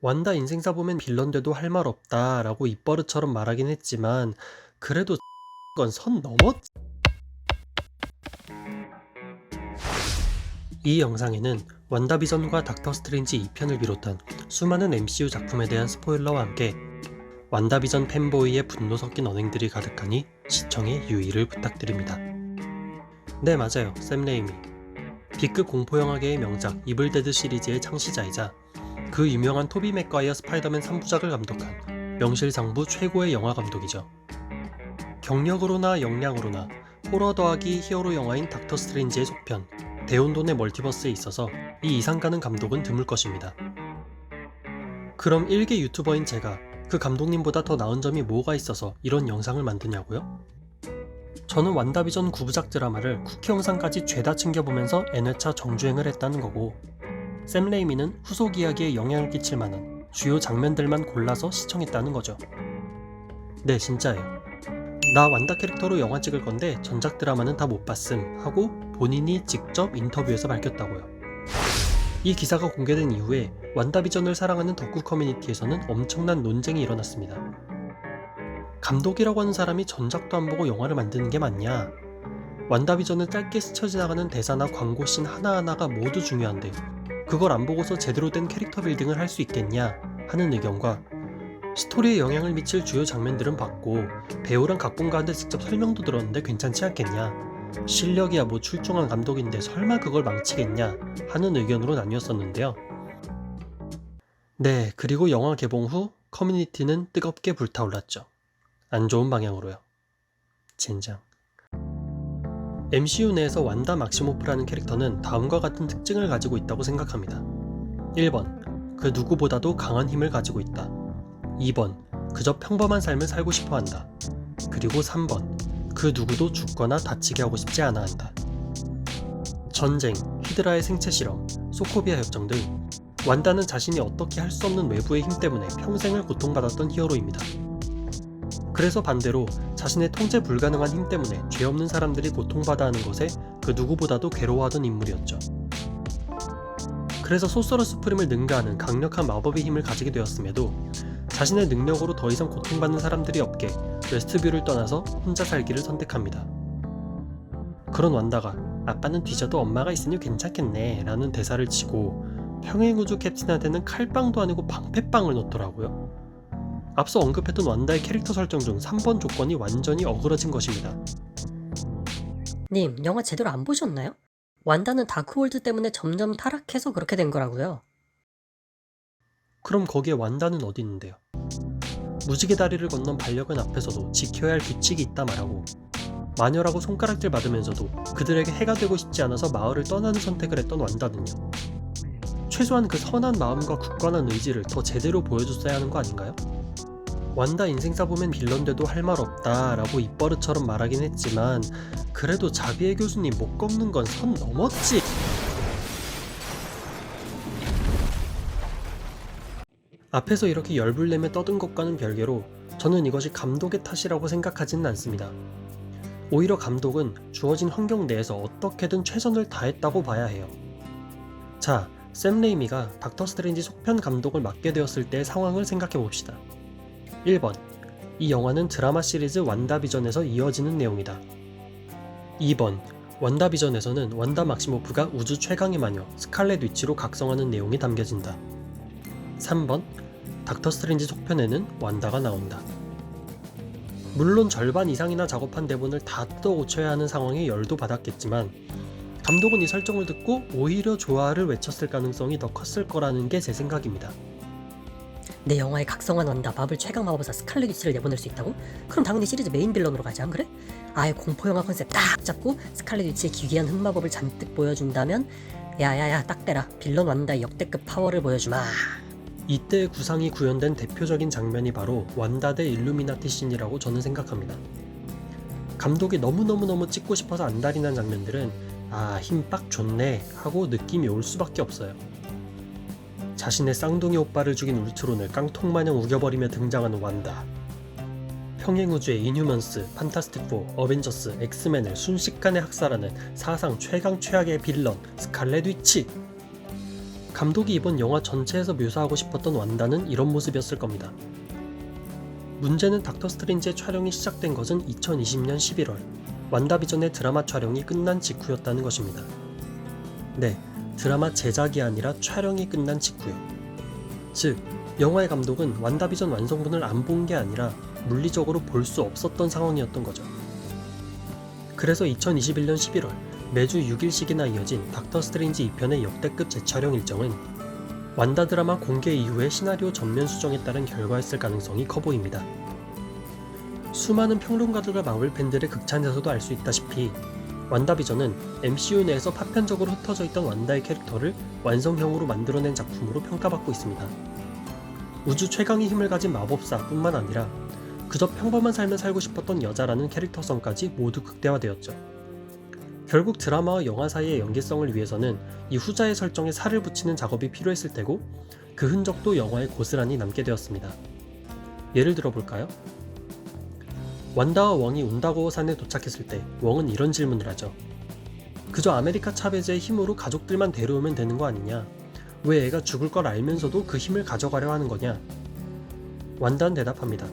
완다 인생사 보면 빌런 돼도 할 말 없다. 라고 입버릇처럼 말하긴 했지만 그래도 건 선 넘었 이 영상에는 완다비전과 닥터 스트레인지 2편을 비롯한 수많은 MCU 작품에 대한 스포일러와 함께 완다비전 팬보이의 분노 섞인 언행들이 가득하니 시청에 유의를 부탁드립니다. 네 맞아요. 샘 레이미. B급 공포영화계의 명작 이블데드 시리즈의 창시자이자 그 유명한 토비 맥과이어 스파이더맨 3부작을 감독한 명실상부 최고의 영화 감독이죠. 경력으로나 역량으로나 호러 더하기 히어로 영화인 닥터 스트레인지의 속편 대혼돈의 멀티버스에 있어서 이 이상 가는 감독은 드물 것입니다. 그럼 1개 유튜버인 제가 그 감독님보다 더 나은 점이 뭐가 있어서 이런 영상을 만드냐고요? 저는 완다비전 9부작 드라마를 쿠키 영상까지 죄다 챙겨보면서 N회차 정주행을 했다는 거고 샘 레이미는 후속 이야기에 영향을 끼칠 만한 주요 장면들만 골라서 시청했다는 거죠. 네, 진짜예요. 나 완다 캐릭터로 영화 찍을 건데 전작 드라마는 다 못 봤음 하고 본인이 직접 인터뷰에서 밝혔다고요. 이 기사가 공개된 이후에 완다비전을 사랑하는 덕후 커뮤니티에서는 엄청난 논쟁이 일어났습니다. 감독이라고 하는 사람이 전작도 안 보고 영화를 만드는 게 맞냐? 완다비전은 짧게 스쳐 지나가는 대사나 광고씬 하나하나가 모두 중요한데 그걸 안 보고서 제대로 된 캐릭터 빌딩을 할 수 있겠냐 하는 의견과 스토리에 영향을 미칠 주요 장면들은 봤고 배우랑 각본가한테 직접 설명도 들었는데 괜찮지 않겠냐? 실력이야 뭐 출중한 감독인데 설마 그걸 망치겠냐? 하는 의견으로 나뉘었었는데요. 네 그리고 영화 개봉 후 커뮤니티는 뜨겁게 불타올랐죠. 안 좋은 방향으로요. 젠장 MCU 내에서 완다 막시모프라는 캐릭터는 다음과 같은 특징을 가지고 있다고 생각합니다. 1번. 그 누구보다도 강한 힘을 가지고 있다. 2번. 그저 평범한 삶을 살고 싶어 한다. 그리고 3번. 그 누구도 죽거나 다치게 하고 싶지 않아 한다. 전쟁, 히드라의 생체 실험, 소코비아 협정 등 완다는 자신이 어떻게 할 수 없는 외부의 힘 때문에 평생을 고통받았던 히어로입니다. 그래서 반대로 자신의 통제 불가능한 힘 때문에 죄 없는 사람들이 고통받아 하는 것에 그 누구보다도 괴로워하던 인물이었죠. 그래서 소서러 스프림을 능가하는 강력한 마법의 힘을 가지게 되었음에도 자신의 능력으로 더 이상 고통받는 사람들이 없게 웨스트뷰를 떠나서 혼자 살기를 선택합니다. 그런 완다가 아빠는 뒤져도 엄마가 있으니 괜찮겠네 라는 대사를 치고 평행우주 캡틴한테는 칼빵도 아니고 방패빵을 넣더라고요. 앞서 언급했던 완다의 캐릭터 설정 중 3번 조건이 완전히 어그러진 것입니다. 님, 영화 제대로 안 보셨나요? 완다는 다크홀드 때문에 점점 타락해서 그렇게 된 거라고요. 그럼 거기에 완다는 어디 있는데요? 무지개 다리를 건넌 반려견 앞에서도 지켜야 할 규칙이 있다 말하고 마녀라고 손가락질 받으면서도 그들에게 해가 되고 싶지 않아서 마을을 떠나는 선택을 했던 완다는요. 최소한 그 선한 마음과 굳건한 의지를 더 제대로 보여줬어야 하는 거 아닌가요? 완다 인생사 보면 빌런 돼도 할 말 없다 라고 입버릇처럼 말하긴 했지만 그래도 자비의 교수님 못 꺾는 건 선 넘었지 앞에서 이렇게 열불내며 떠든 것과는 별개로 저는 이것이 감독의 탓이라고 생각하지는 않습니다. 오히려 감독은 주어진 환경 내에서 어떻게든 최선을 다했다고 봐야 해요. 자, 샘 레이미가 닥터 스트레인지 속편 감독을 맡게 되었을 때의 상황을 생각해 봅시다. 1번. 이 영화는 드라마 시리즈 완다비전에서 이어지는 내용이다. 2번. 완다비전에서는 완다 막시모프가 우주 최강의 마녀 스칼렛 위치로 각성하는 내용이 담겨진다. 3번. 닥터 스트레인지 속편에는 완다가 나온다. 물론 절반 이상이나 작업한 대본을 다 뜯어 고쳐야 하는 상황에 열도 받았겠지만 감독은 이 설정을 듣고 오히려 좋아를 외쳤을 가능성이 더 컸을 거라는 게 제 생각입니다. 내 영화에 각성한 완다 마블 최강 마법사 스칼렛 위치를 내보낼 수 있다고? 그럼 당연히 시리즈 메인 빌런으로 가지 안 그래? 아예 공포 영화 컨셉 딱 잡고 스칼렛 위치의 기괴한 흑마법을 잔뜩 보여준다면 야야야 딱 대라 빌런 완다의 역대급 파워를 보여주마 이때 구상이 구현된 대표적인 장면이 바로 완다 대 일루미나티 씬이라고 저는 생각합니다. 감독이 너무너무너무 찍고 싶어서 안달이 난 장면들은 아, 힘 빡 좋네 하고 느낌이 올 수밖에 없어요. 자신의 쌍둥이 오빠를 죽인 울트론을 깡통마냥 우겨버리며 등장하는 완다. 평행우주의 이뉴먼스, 판타스틱4, 어벤져스, 엑스맨을 순식간에 학살하는 사상 최강 최악의 빌런 스칼렛 위치. 감독이 이번 영화 전체에서 묘사하고 싶었던 완다는 이런 모습이었을 겁니다. 문제는 닥터 스트레인지의 촬영이 시작된 것은 2020년 11월, 완다비전의 드라마 촬영이 끝난 직후였다는 것입니다. 네, 드라마 제작이 아니라 촬영이 끝난 직후요. 즉, 영화의 감독은 완다비전 완성본을 안 본 게 아니라 물리적으로 볼 수 없었던 상황이었던 거죠. 그래서 2021년 11월 매주 6일씩이나 이어진 닥터 스트레인지 2편의 역대급 재촬영 일정은 완다 드라마 공개 이후에 시나리오 전면 수정에 따른 결과였을 가능성이 커 보입니다. 수많은 평론가들과 마블 팬들의 극찬에서도 알 수 있다시피 완다비전은 MCU 내에서 파편적으로 흩어져 있던 완다의 캐릭터를 완성형으로 만들어낸 작품으로 평가받고 있습니다. 우주 최강의 힘을 가진 마법사뿐만 아니라 그저 평범한 삶을 살고 싶었던 여자라는 캐릭터성까지 모두 극대화되었죠. 결국 드라마와 영화 사이의 연계성을 위해서는 이 후자의 설정에 살을 붙이는 작업이 필요했을 테고 그 흔적도 영화에 고스란히 남게 되었습니다. 예를 들어 볼까요? 완다와 웡이 운다고 산에 도착했을 때 웡은 이런 질문을 하죠. 그저 아메리카 차베즈의 힘으로 가족들만 데려오면 되는 거 아니냐? 왜 애가 죽을 걸 알면서도 그 힘을 가져가려 하는 거냐? 완다는 대답합니다.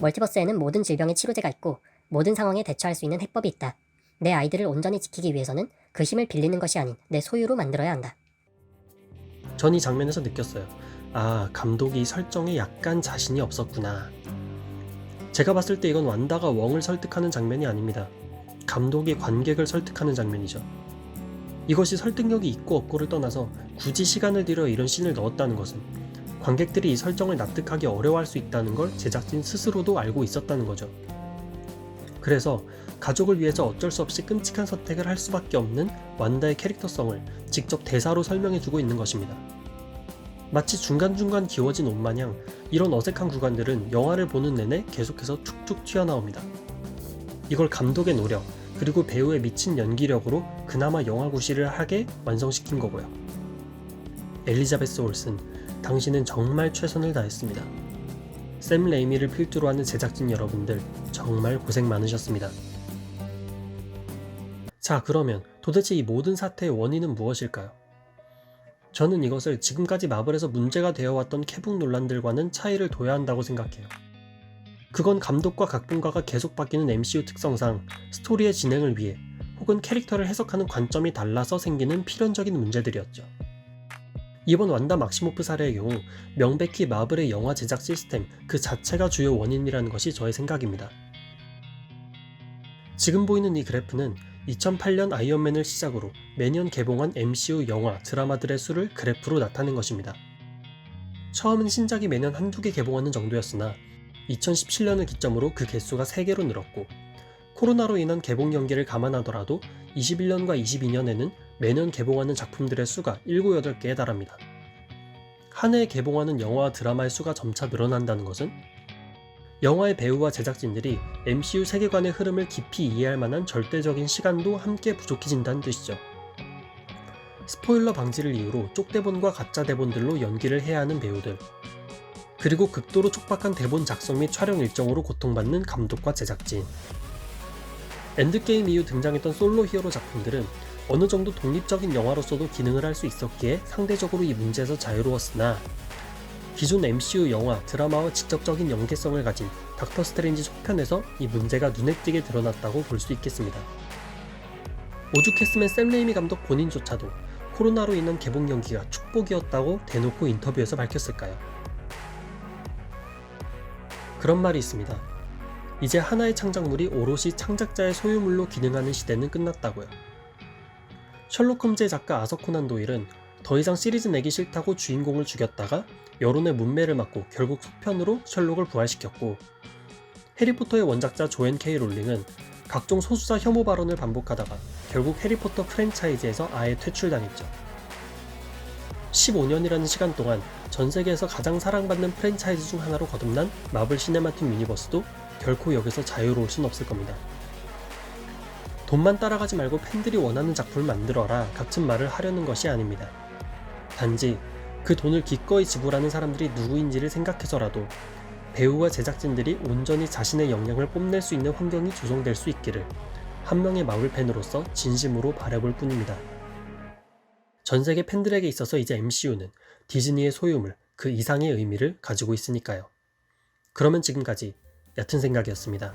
멀티버스에는 모든 질병의 치료제가 있고 모든 상황에 대처할 수 있는 해법이 있다. 내 아이들을 온전히 지키기 위해서는 그 힘을 빌리는 것이 아닌 내 소유로 만들어야 한다. 전 이 장면에서 느꼈어요. 아, 감독이 이 설정에 약간 자신이 없었구나. 제가 봤을 때 이건 완다가 웡을 설득하는 장면이 아닙니다. 감독이 관객을 설득하는 장면이죠. 이것이 설득력이 있고 없고를 떠나서 굳이 시간을 들여 이런 씬을 넣었다는 것은 관객들이 이 설정을 납득하기 어려워할 수 있다는 걸 제작진 스스로도 알고 있었다는 거죠. 그래서 가족을 위해서 어쩔 수 없이 끔찍한 선택을 할 수밖에 없는 완다의 캐릭터성을 직접 대사로 설명해주고 있는 것입니다. 마치 중간중간 기워진 옷 마냥 이런 어색한 구간들은 영화를 보는 내내 계속해서 툭툭 튀어나옵니다. 이걸 감독의 노력, 그리고 배우의 미친 연기력으로 그나마 영화 구실을 하게 완성시킨 거고요. 엘리자베스 올슨, 당신은 정말 최선을 다했습니다. 샘 레이미를 필두로 하는 제작진 여러분들 정말 고생 많으셨습니다. 자, 그러면 도대체 이 모든 사태의 원인은 무엇일까요? 저는 이것을 지금까지 마블에서 문제가 되어왔던 캐북 논란들과는 차이를 둬야 한다고 생각해요. 그건 감독과 각본가가 계속 바뀌는 MCU 특성상 스토리의 진행을 위해 혹은 캐릭터를 해석하는 관점이 달라서 생기는 필연적인 문제들이었죠. 이번 완다 막시모프 사례의 경우 명백히 마블의 영화 제작 시스템 그 자체가 주요 원인이라는 것이 저의 생각입니다. 지금 보이는 이 그래프는 2008년 아이언맨을 시작으로 매년 개봉한 MCU 영화, 드라마들의 수를 그래프로 나타낸 것입니다. 처음은 신작이 매년 한두 개 개봉하는 정도였으나 2017년을 기점으로 그 개수가 3개로 늘었고 코로나로 인한 개봉 연기를 감안하더라도 21년과 22년에는 매년 개봉하는 작품들의 수가 7, 8개에 달합니다. 한 해에 개봉하는 영화와 드라마의 수가 점차 늘어난다는 것은 영화의 배우와 제작진들이 MCU 세계관의 흐름을 깊이 이해할 만한 절대적인 시간도 함께 부족해진다는 뜻이죠. 스포일러 방지를 이유로 쪽대본과 가짜 대본들로 연기를 해야 하는 배우들, 그리고 극도로 촉박한 대본 작성 및 촬영 일정으로 고통받는 감독과 제작진. 엔드게임 이후 등장했던 솔로 히어로 작품들은 어느 정도 독립적인 영화로서도 기능을 할 수 있었기에 상대적으로 이 문제에서 자유로웠으나 기존 MCU 영화, 드라마와 직접적인 연계성을 가진 닥터 스트레인지 속편에서 이 문제가 눈에 띄게 드러났다고 볼 수 있겠습니다. 오죽했으면 샘 레이미 감독 본인조차도 코로나로 인한 개봉 연기가 축복이었다고 대놓고 인터뷰에서 밝혔을까요? 그런 말이 있습니다. 이제 하나의 창작물이 오롯이 창작자의 소유물로 기능하는 시대는 끝났다고요. 셜록 홈즈의 작가 아서 코난 도일은 더 이상 시리즈 내기 싫다고 주인공을 죽였다가 여론의 문매를 맞고 결국 속편으로 셜록을 부활시켰고 해리포터의 원작자 조앤 케이 롤링은 각종 소수자 혐오 발언을 반복하다가 결국 해리포터 프랜차이즈에서 아예 퇴출당했죠. 15년이라는 시간 동안 전 세계에서 가장 사랑받는 프랜차이즈 중 하나로 거듭난 마블 시네마틱 유니버스도 결코 여기서 자유로울 순 없을 겁니다. 돈만 따라가지 말고 팬들이 원하는 작품을 만들어라 같은 말을 하려는 것이 아닙니다. 단지 그 돈을 기꺼이 지불하는 사람들이 누구인지를 생각해서라도 배우와 제작진들이 온전히 자신의 역량을 뽐낼 수 있는 환경이 조성될 수 있기를 한 명의 마블 팬으로서 진심으로 바라볼 뿐입니다. 전 세계 팬들에게 있어서 이제 MCU는 디즈니의 소유물 그 이상의 의미를 가지고 있으니까요. 그러면 지금까지 얕은 생각이었습니다.